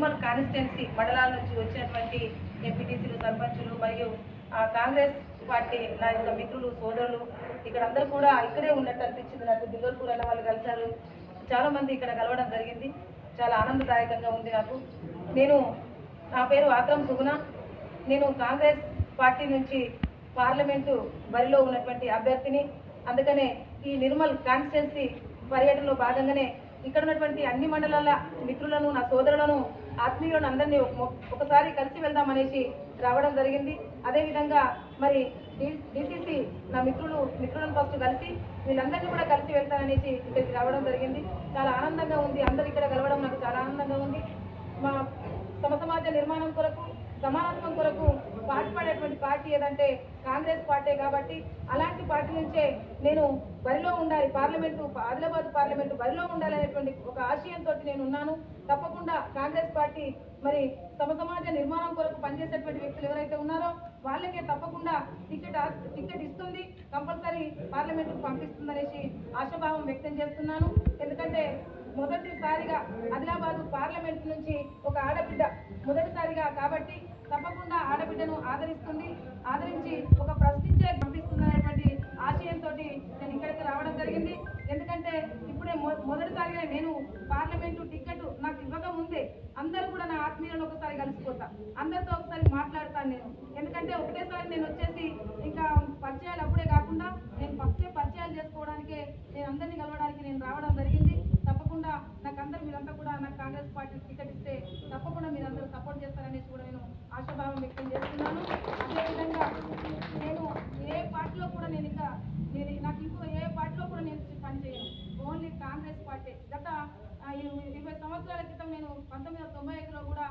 Nirmal constituency మండలాల నుంచి వచ్చినటువంటి ఎంపీటీసీలు సర్పంచులు మరియు ఆ, కాంగ్రెస్ పార్టీ నా యొక్క మిత్రులు సోదరులు ఇక్కడ అందరూ కూడా ఇక్కడే ఉన్నట్టు అనిపించింది. నాకు దిగర్పూర్ అన్న వాళ్ళు కలిశారు. చాలామంది ఇక్కడ కలవడం జరిగింది. చాలా ఆనందదాయకంగా ఉంది నాకు. నేను నా పేరు ఆక్రమ్ సుగుణ. నేను కాంగ్రెస్ పార్టీ నుంచి పార్లమెంటు బరిలో ఉన్నటువంటి అభ్యర్థిని. అందుకనే ఈ నిర్మల్ కాన్స్టిట్యున్సీ పర్యటనలో భాగంగానే ఇక్కడ ఉన్నటువంటి అన్ని మండలాల మిత్రులను నా సోదరులను ఆత్మీయులను అందరినీ ఒక- ఒకసారి కలిసి వెళ్దామనేసి రావడం జరిగింది. అదేవిధంగా మరి డిసిసి నా మిత్రులు మిత్రులను ఫస్ట్ కలిసి వీళ్ళందరినీ కూడా కలిసి వెళ్తాననేసి ఇక్కడికి రావడం జరిగింది. చాలా ఆనందంగా ఉంది. అందరు ఇక్కడ కలవడం నాకు చాలా ఆనందంగా ఉంది. సమాజ నిర్మాణం కొరకు సమానత్వం కొరకు పాటుపడేటువంటి పార్టీ ఏదంటే కాంగ్రెస్ పార్టీ కాబట్టి అలాంటి పార్టీ నుంచే నేను బరిలో ఉండాలి పార్లమెంటు ఆదిలాబాద్ పార్లమెంటు బరిలో ఉండాలనేటువంటి ఒక ఆశయంతో నేను ఉన్నాను. తప్పకుండా కాంగ్రెస్ పార్టీ మరి సమ సమాజ నిర్మాణం కొరకు పనిచేసేటువంటి వ్యక్తులు ఎవరైతే ఉన్నారో వాళ్ళకే తప్పకుండా టికెట్ టికెట్ ఇస్తుంది. కంపల్సరీ పార్లమెంటుకు పంపిస్తుందనేసి ఆశాభావం వ్యక్తం చేస్తున్నాను. ఎందుకంటే మొదటిసారిగా ఆదిలాబాదు పార్లమెంట్ నుంచి ఒక ఆడబిడ్డ మొదటిసారిగా కాబట్టి తప్పకుండా ఆడబిడ్డను ఆదరిస్తుంది ఆదరించి ఒక ప్రశ్నించే పంపిస్తుందనేటువంటి ఆశయంతో నేను ఇక్కడికి రావడం జరిగింది. ఎందుకంటే ఇప్పుడే మొ- మొదటిసారిగా నేను పార్లమెంటు టికెట్ నాకు ఇవ్వకముందే అందరూ కూడా నా ఆత్మీయులను ఒకసారి కలిసిపోతా అందరితో ఒకసారి మాట్లాడతాను నేను. ఎందుకంటే ఒకటేసారి నేను వచ్చేసి ఇంకా పరిచయాలు అప్పుడే కాకుండా నేను ఫస్టే పరిచయాలు చేసుకోవడానికే నేను అందరినీ కలవడానికి నేను రావడం జరిగింది. తప్పకుండా నాకు అందరు మీరంతా కూడా నాకు కాంగ్రెస్ పార్టీ టికెట్ ఇస్తే తప్పకుండా మీరందరూ సపోర్ట్ చేస్తారనేసి కూడా నేను ఆశాభావం వ్యక్తం చేస్తున్నాను. అదేవిధంగా నేను ఏ పార్టీలో కూడా నేను ఇంకా నేను నాకు ఇంకో ఏ పార్టీలో కూడా నేను పనిచేయను ఓన్లీ కాంగ్రెస్ పార్టీ. గత ఇరవై సంవత్సరాల క్రితం నేను పంతొమ్మిది వందల తొంభై ఐదులో కూడా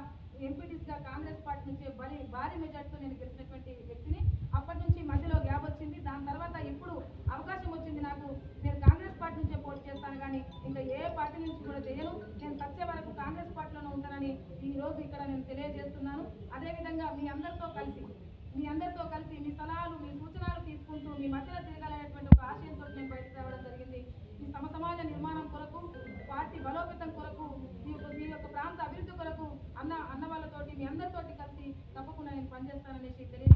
ఎంపీటీసీగా కాంగ్రెస్ పార్టీ నుంచి భారీ భారీ మెజార్టీతో నేను గెలిచినటువంటి వ్యక్తిని అప్పటి నుంచి మధ్యలో గ్యాప్ వచ్చింది దాని తర్వాత ఇప్పుడు అవకాశం వచ్చింది నాకు నేను కాంగ్రెస్ పార్టీ నుంచే పోటీ చేస్తాను కానీ ఇంకా ఏ పార్టీ నుంచి కూడా చేయను నేను సత్య వరకు కాంగ్రెస్ పార్టీలోనే ఉంటానని ఈ రోజు ఇక్కడ నేను తెలియజేస్తున్నాను. అదేవిధంగా మీ అందరితో కలిసి మీ అందరితో కలిసి మీ సలహాలు మీ సూచనలు తీసుకుంటూ మీ మధ్యలో తిరగాలనేటువంటి ఒక ఆశయంతో నేను బయటకు రావడం జరిగింది. మీ సమ సమాజ నిర్మాణం కొరకు పార్టీ బలోపేతం కొరకు మీ యొక్క మీ యొక్క ప్రాంత అభివృద్ధి కొరకు అన్న అన్న వాళ్ళతోటి మీ అందరితోటి కలిసి తప్పకుండా నేను పనిచేస్తాననేసి తెలియ